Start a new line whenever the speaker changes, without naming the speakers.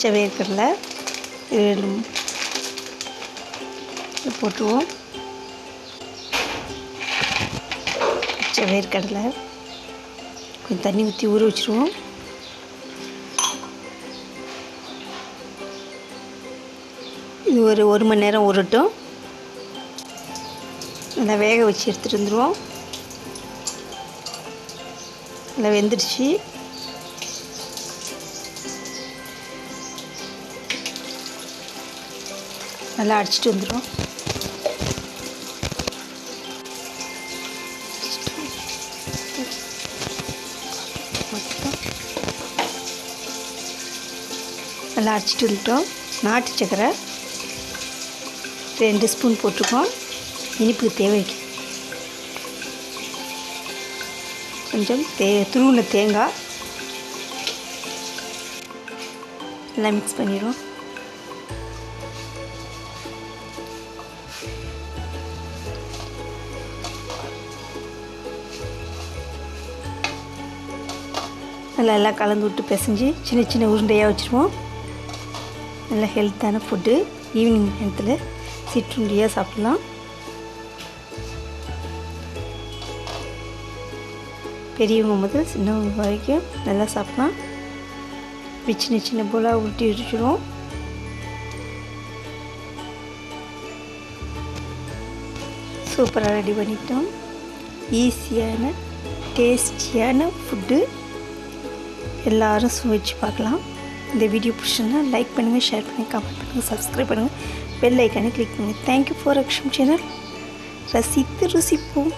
பச்சை வேர்க்கடலை இது போட்டுருவோம் பச்சை வேர்க்கடலை கொஞ்சம் தண்ணி ஊற்றி ஊற வச்சுருவோம். இது ஒரு ஒரு மணி நேரம் உருட்டும் நல்லா வேக வச்சு எடுத்துகிட்டு வந்துடுவோம் நல்லா வெந்துடுச்சு. நல்லா அடிச்சிட்டு வந்துடும் நல்லா அடிச்சிட்டு வந்துட்டோம். நாட்டு சக்கரை ரெண்டு ஸ்பூன் போட்டிருக்கோம். இனிப்புக்கு தேவைக்கு. கொஞ்சம் தே துருவின தேங்காய். எல்லாம் மிக்ஸ் பண்ணிடுவோம் நல்லா எல்லாம் கலந்து விட்டு பிசைஞ்சு சின்ன சின்ன உருண்டையாக வச்சுருவோம். நல்ல ஹெல்த்தான ஃபுட்டு ஈவினிங் நேரத்தில் சிற்றுண்டியாக சாப்பிட்லாம். பெரியவங்க முதல் சின்னவங்க வரைக்கும் நல்லா சாப்பிட்லாம். இப்படி சின்ன சின்ன போலாக உருட்டி வச்சுருவோம். சூப்பராக ரெடி பண்ணிட்டோம். ஈஸியான டேஸ்டியான ஃபுட்டு எல்லாரும் சுவைச்சு பார்க்கலாம். இந்த வீடியோ பிடிச்சிருந்தா லைக் பண்ணுங்கள் ஷேர் பண்ணுங்கள் கமெண்ட் பண்ணுங்கள் சப்ஸ்கிரைப் பண்ணுங்கள் பெல் ஐக்கானே கிளிக் பண்ணுங்கள் தேங்க்யூ ஃபார் அக்ஷம் சேனல் ரசித்து ருசிப்போம்.